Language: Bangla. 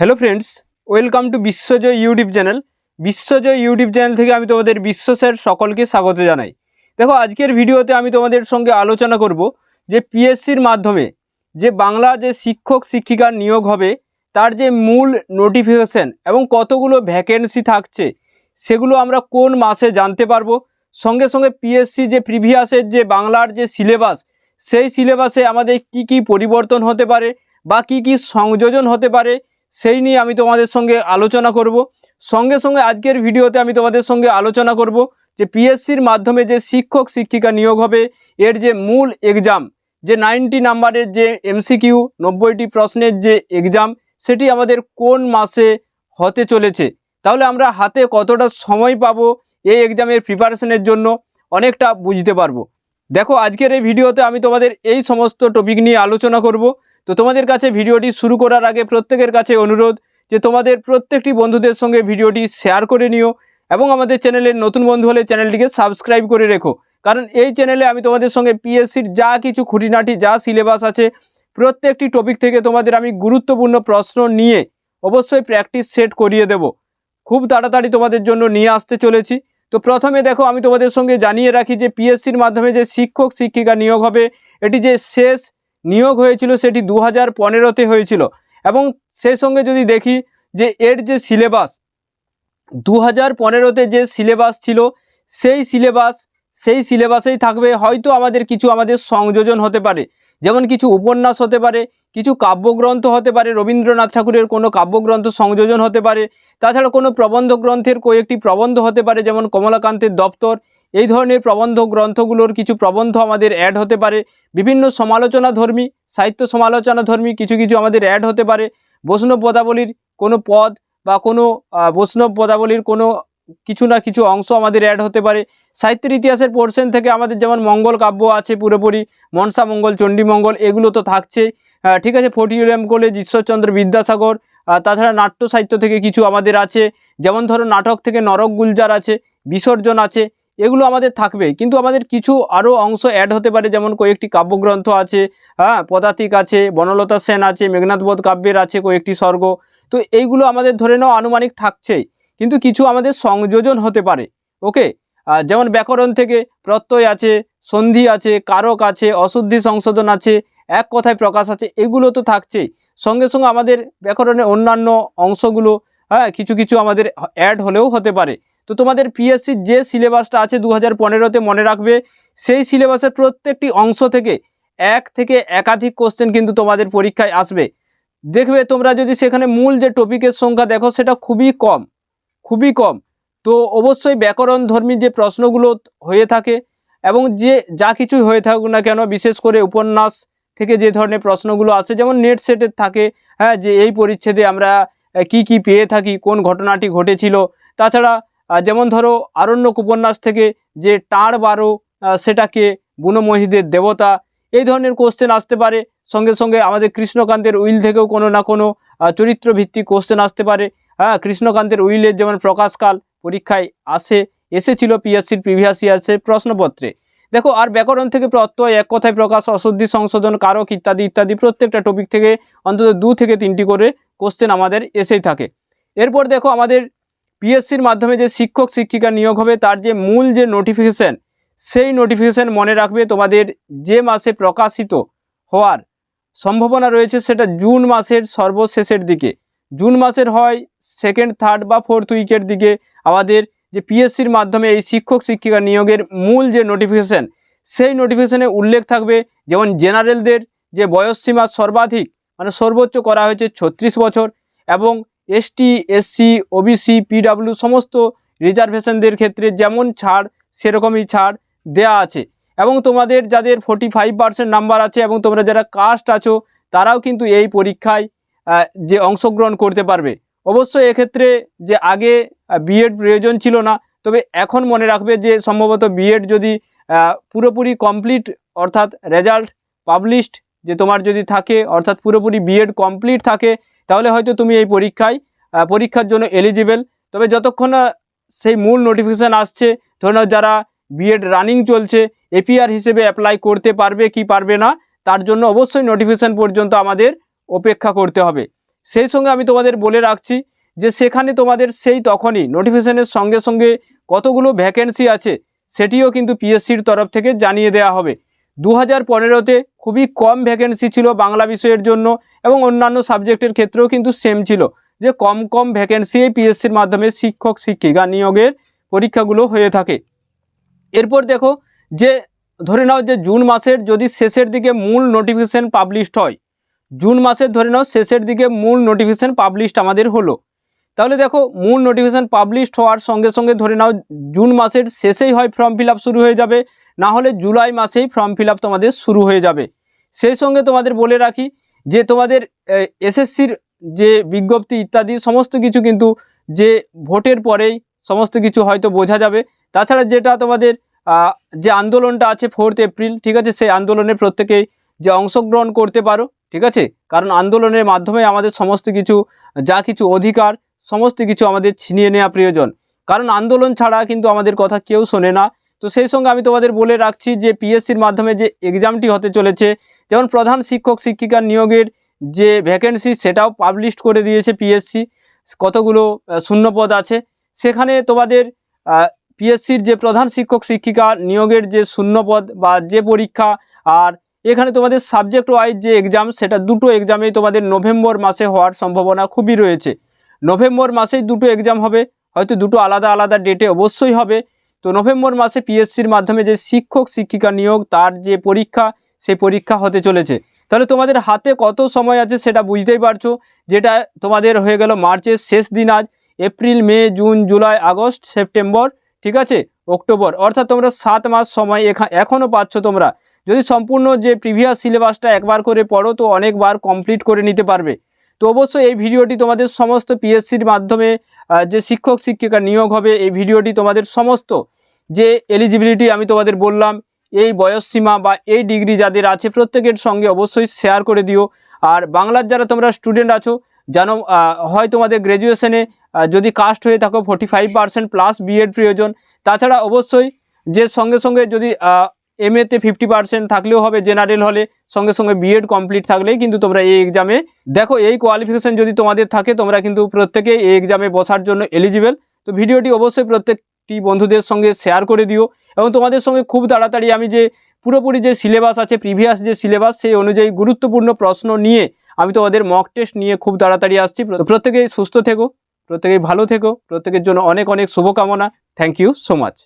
Hello friends welcome to Biswajoy YouTube channel Biswajoy YouTube channel থেকে আমি তোমাদের বিশ্ব স্যার সকলকে স্বাগত জানাই। দেখো, আজকের ভিডিওতে আমি তোমাদের সঙ্গে আলোচনা করব যে পিএসসির মাধ্যমে যে বাংলা যে শিক্ষক শিক্ষিকার নিয়োগ হবে, তার যে মূল নোটিফিকেশন এবং কতগুলো ভ্যাকেন্সি থাকছে, সেগুলো আমরা কোন মাসে জানতে পারব। সঙ্গে সঙ্গে পিএসসি যে প্রিভিয়াসের যে বাংলার যে সিলেবাস সেই সিলেবাসে আমাদের কি কি পরিবর্তন হতে পারে বা কি কি সংযোজন হতে পারে সেই নিয়ে আমি তোমাদের সঙ্গে আলোচনা করব। সঙ্গে সঙ্গে আজকের ভিডিওতে আমি তোমাদের সঙ্গে আলোচনা করব যে পিএসসির মাধ্যমে যে শিক্ষক শিক্ষিকা নিয়োগ হবে, এর যে মূল এক্সাম যে নাইনটি নাম্বারের যে এমসিকিউ নব্বইটি প্রশ্নের যে এক্সাম সেটি আমাদের কোন মাসে হতে চলেছে। তাহলে আমরা হাতে কতটা সময় পাবো এই এক্সামের প্রিপারেশনের জন্য অনেকটা বুঝতে পারব। দেখো, আজকের এই ভিডিওতে আমি তোমাদের এই সমস্ত টপিক নিয়ে আলোচনা করব। তো তোমাদের কাছে ভিডিওটি শুরু করার আগে প্রত্যেকের কাছে অনুরোধ যে তোমাদের প্রত্যেকটি বন্ধুদের সঙ্গে ভিডিওটি শেয়ার করে নিও এবং আমাদের চ্যানেলের নতুন বন্ধু হলে চ্যানেলটিকে সাবস্ক্রাইব করে রেখো। কারণ এই চ্যানেলে আমি তোমাদের সঙ্গে পিএসসির যা কিছু খুঁটিনাটি, যা সিলেবাস আছে, প্রত্যেকটি টপিক থেকে তোমাদের আমি গুরুত্বপূর্ণ প্রশ্ন নিয়ে অবশ্যই প্র্যাকটিস সেট করিয়ে দেব। খুব তাড়াতাড়ি তোমাদের জন্য নিয়ে আসতে চলেছি। তো প্রথমে দেখো, আমি তোমাদের সঙ্গে জানিয়ে রাখি যে পিএসসির মাধ্যমে যে শিক্ষক শিক্ষিকা নিয়োগ হবে, এটি যে শেষ নিয়োগ হয়েছিল সেটি দু হাজার পনেরোতে হয়েছিল। এবং সেই সঙ্গে যদি দেখি যে এর যে সিলেবাস দু হাজার পনেরোতে যে সিলেবাস ছিল, সেই সিলেবাস, সেই সিলেবাসেই থাকবে হয়তো আমাদের কিছু আমাদের সংযোজন হতে পারে। যেমন কিছু উপন্যাস হতে পারে, কিছু কাব্যগ্রন্থ হতে পারে, রবীন্দ্রনাথ ঠাকুরের কোনো কাব্যগ্রন্থ সংযোজন হতে পারে। তাছাড়া কোনো প্রবন্ধ গ্রন্থের কয়েকটি প্রবন্ধ হতে পারে, যেমন কমলাকান্তের দপ্তর এই ধরনের প্রবন্ধ গ্রন্থগুলোর কিছু প্রবন্ধ আমাদের অ্যাড হতে পারে। বিভিন্ন সমালোচনা ধর্মী সাহিত্য সমালোচনা ধর্মী কিছু কিছু আমাদের অ্যাড হতে পারে। বৈষ্ণব পদাবলীর কোনো পদ বা কোনো বৈষ্ণব পদাবলীর কোনো কিছু না কিছু অংশ আমাদের অ্যাড হতে পারে। সাহিত্যের ইতিহাসের পোর্শন থেকে আমাদের যেমন মঙ্গল কাব্য আছে পুরোপুরি, মনসা মঙ্গল, চণ্ডী মঙ্গল, এগুলো তো থাকছেই ঠিক আছে ফটিউরিয়াম কলেজ ঈশ্বরচন্দ্র বিদ্যাসাগর তাছাড়া নাট্য সাহিত্য থেকে কিছু আমাদের আছে। যেমন ধরো নাটক থেকে নরক গুলজার আছে, বিসর্জন আছে। এগুলো আমাদের থাকবে। কিন্তু আমাদের কিছু আরও অংশ অ্যাড হতে পারে, যেমন কয়েকটি কাব্যগ্রন্থ আছে হ্যাঁ পদাতিক আছে, বনলতা সেন আছে মেঘনাথবোধ কাব্যের আছে কয়েকটি স্বর্গ। তো এইগুলো আমাদের ধরে নাও আনুমানিক থাকছেই। কিন্তু কিছু আমাদের সংযোজন হতে পারে, ওকে? যেমন ব্যাকরণ থেকে প্রত্যয় আছে, সন্ধি আছে, কারক আছে, অশুদ্ধি সংশোধন আছে, এক কথায় প্রকাশ আছে, এগুলো তো থাকছেই। সঙ্গে সঙ্গে আমাদের ব্যাকরণের অন্যান্য অংশগুলো হ্যাঁ কিছু কিছু আমাদের অ্যাড হলেও হতে পারে। তো তোমাদের পিএসসির যে সিলেবাসটা আছে দু হাজার পনেরোতে মনে রাখবে, সেই সিলেবাসের প্রত্যেকটি অংশ থেকে এক থেকে একাধিক কোশ্চেন কিন্তু তোমাদের পরীক্ষায় আসবে। দেখবে তোমরা যদি সেখানে মূল যে টপিকের সংখ্যা দেখো, সেটা খুবই কম খুবই কম। তো অবশ্যই ব্যাকরণ ধর্মী যে প্রশ্নগুলো হয়ে থাকে এবং যে যা কিছুই হয়ে থাকুক না কেন, বিশেষ করে উপন্যাস থেকে যে ধরনের প্রশ্নগুলো আসে, যেমন নেট সেটের থাকে হ্যাঁ যে এই পরিচ্ছেদে আমরা কি কি পেয়ে থাকি, কোন ঘটনাটি ঘটেছিল। তাছাড়া যেমন ধরো আরণ্যক উপন্যাস থেকে যে টাঁড় বারো সেটাকে বুনো মহিষদের দেবতা এই ধরনের কোশ্চেন আসতে পারে। সঙ্গে সঙ্গে আমাদের কৃষ্ণকান্তের উইল থেকেও কোনো না কোনো আহ, চরিত্র ভিত্তিক কোশ্চেন আসতে পারে। হ্যাঁ কৃষ্ণকান্তের উইলের যেমন প্রকাশকাল পরীক্ষায় আসে এসেছিল পিএসসির প্রিভিয়াস ইয়ার্সের প্রশ্নপত্রে। দেখো আর ব্যাকরণ থেকে প্রত্যয় এক কথায় প্রকাশ অশুদ্ধি সংশোধন কারক ইত্যাদি ইত্যাদি প্রত্যেকটা টপিক থেকে অন্তত দু থেকে তিনটি করে কোশ্চেন আমাদের এসেই থাকে। এরপর দেখো আমাদের পিএসসির মাধ্যমে যে শিক্ষক শিক্ষিকা নিয়োগ হবে, তার যে মূল যে নোটিফিকেশন সেই নোটিফিকেশন মনে রাখবে তোমাদের যে মাসে প্রকাশিত হওয়ার সম্ভাবনা রয়েছে, সেটা জুন মাসের সর্বশেষের দিকে। জুন মাসের হয় সেকেন্ড থার্ড বা ফোর্থ উইকের দিকে। আমাদের যে পিএসসির মাধ্যমে এই শিক্ষক শিক্ষিকা নিয়োগের মূল যে নোটিফিকেশন সেই নোটিফিকেশনে উল্লেখ থাকবে, যেমন জেনারেলদের যে বয়সসীমা সর্বাধিক মানে সর্বোচ্চ করা হয়েছে ছত্রিশ বছর, এবং এসটি এসসি ওবিসি পিডাব্লিউ সমস্ত রিজার্ভেশনদের ক্ষেত্রে যেমন ছাড়, সেরকমই ছাড় দেয়া আছে। এবং তোমাদের যাদের ফোর্টি ফাইভ পার্সেন্ট নাম্বার আছে এবং তোমরা যারা কাস্ট আছো, তারাও কিন্তু এই পরীক্ষায় যে অংশগ্রহণ করতে পারবে। অবশ্যই এক্ষেত্রে যে আগে বিএড প্রয়োজন ছিল না, তবে এখন মনে রাখবে যে সম্ভবত বিএড যদি পুরোপুরি কমপ্লিট অর্থাৎ রেজাল্ট পাবলিশড যে তোমার যদি থাকে, অর্থাৎ পুরোপুরি বিএড কমপ্লিট থাকে তাহলে হয়তো তুমি এই পরীক্ষায় পরীক্ষার জন্য এলিজিবেল তবে যতক্ষণ না সেই মূল নোটিফিকেশান আসছে, ধরে নাও যারা বিএড রানিং চলছে এপিআর হিসেবে অ্যাপ্লাই করতে পারবে কি পারবে না, তার জন্য অবশ্যই নোটিফিকেশান পর্যন্ত আমাদের অপেক্ষা করতে হবে। সেই সঙ্গে আমি তোমাদের বলে রাখছি যে সেখানে তোমাদের সেই তখনই নোটিফিকেশনের সঙ্গে সঙ্গে কতগুলো ভ্যাকেন্সি আছে, সেটিও কিন্তু পিএসসির তরফ থেকে জানিয়ে দেওয়া হবে। দু হাজার পনেরোতে খুবই কম ভ্যাকেন্সি ছিল বাংলা বিষয়ের জন্য এবং অন্যান্য সাবজেক্টের ক্ষেত্রেও কিন্তু সেম ছিল। যে কম কম ভ্যাকেন্সি পিএসসির মাধ্যমে শিক্ষক, শিক্ষিকা নিয়োগের পরীক্ষাগুলো হয়ে থাকে। এরপর দেখো যে, ধরে নাও যে জুন মাসের যদি শেষের দিকে মূল নোটিফিকেশান পাবলিশড হয়, জুন মাসের ধরে নাও শেষের দিকে মূল নোটিফিকেশান পাবলিশড আমাদের হলো। তাহলে দেখো মূল নোটিফিকেশান পাবলিশড হওয়ার সঙ্গে সঙ্গে ধরে নাও জুন মাসের শেষেই হয় ফর্ম ফিল শুরু হয়ে যাবে, না হলে জুলাই মাসেই ফর্ম ফিল তোমাদের শুরু হয়ে যাবে। সেই সঙ্গে তোমাদের বলে রাখি যে তোমাদের এসএসসির যে বিজ্ঞপ্তি ইত্যাদি, সমস্ত কিছু কিন্তু যে ভোটের পরেই সমস্ত কিছু হয়তো বোঝা যাবে। তাছাড়া যেটা তোমাদের যে আন্দোলনটা আছে ফোর্থ এপ্রিল, ঠিক আছে? সেই আন্দোলনে প্রত্যেকেই যে অংশগ্রহণ করতে পারো, ঠিক আছে? কারণ আন্দোলনের মাধ্যমে আমাদের সমস্ত কিছু, যা কিছু অধিকার, সমস্ত কিছু আমাদের ছিনিয়ে নেওয়া প্রয়োজন। কারণ আন্দোলন ছাড়া কিন্তু আমাদের কথা কেউ শোনে না। তো সেই সঙ্গে আমি তোমাদের বলে রাখছি যে পিএসসির মাধ্যমে যে এক্সামটি হতে চলেছে, যেমন প্রধান শিক্ষক শিক্ষিকা নিয়োগের যে ভ্যাকেন্সি সেটাও পাবলিশ করে দিয়েছে পিএসসি কতগুলো শূন্যপদ আছে। সেখানে তোমাদের পিএসসির যে প্রধান শিক্ষক শিক্ষিকা নিয়োগের যে শূন্যপদ বা যে পরীক্ষা, আর এখানে তোমাদের সাবজেক্ট ওয়াইজ যে এক্সাম সেটা দুটো এক্সামেই তোমাদের নভেম্বর মাসে হওয়ার সম্ভাবনা খুবই রয়েছে। নভেম্বর মাসেই দুটো এক্সাম হবে, হয়তো দুটো আলাদা আলাদা ডেটে অবশ্যই হবে। তো নভেম্বর মাসে পিএসসির মাধ্যমে যে শিক্ষক, শিক্ষিকা নিয়োগ, তার যে পরীক্ষা, সেই পরীক্ষা হতে চলেছে। তাহলে তোমাদের হাতে কত সময় আছে সেটা বুঝতেই পারছ, যেটা তোমাদের হয়ে গেল মার্চের শেষ দিন আজ, April, May, June, July, August, September, ঠিক আছে? অক্টোবর। অর্থাৎ তোমরা সাত মাস সময় এখা, এখনও পাচ্ছ তোমরা। যদি সম্পূর্ণ যে প্রিভিয়াস সিলেবাসটা একবার করে পড়ো, তো অনেকবার কমপ্লিট করে নিতে পারবে। তো অবশ্যই এই ভিডিওটি তোমাদের সমস্ত পিএসসির মাধ্যমে যে শিক্ষক, শিক্ষিকা নিয়োগ হবে, এই ভিডিওটি তোমাদের সমস্ত যে এলিজিবিলিটি আমি তোমাদের বললাম এই বয়স সীমা বা এই ডিগ্রি যাদের আছে প্রত্যেকের সঙ্গে অবশ্যই শেয়ার করে দিও। আর বাংলার যারা তোমরা স্টুডেন্ট আছো আহ, হয় তোমাদের গ্র্যাজুয়েশনে যদি কাস্ট হয়ে থাকো forty five percent plus B Ed প্রয়োজন। তাছাড়া অবশ্যই যে সঙ্গে সঙ্গে যদি এম এতে ফিফটি পার্সেন্ট থাকলেও হবে জেনারেল হলে সঙ্গে সঙ্গে বিএড কমপ্লিট থাকলেই কিন্তু তোমরা এই এক্সামে দেখো এই কোয়ালিফিকেশান যদি তোমাদের থাকে তোমরা কিন্তু প্রত্যেকেই এই এক্সামে বসার জন্য এলিজিবেল তো ভিডিওটি অবশ্যই প্রত্যেকটি বন্ধুদের সঙ্গে শেয়ার করে দিও এবং তোমাদের সঙ্গে খুব তাড়াতাড়ি আমি যে পুরোপুরি যে সিলেবাস আছে প্রিভিয়াস যে সিলেবাস সেই অনুযায়ী গুরুত্বপূর্ণ প্রশ্ন নিয়ে আমি তোমাদের মক টেস্ট নিয়ে খুব তাড়াতাড়ি আসছি। প্রত্যেকেই সুস্থ থেকো, প্রত্যেকেই ভালো থেকো, প্রত্যেকের জন্য অনেক অনেক শুভকামনা। Thank you so much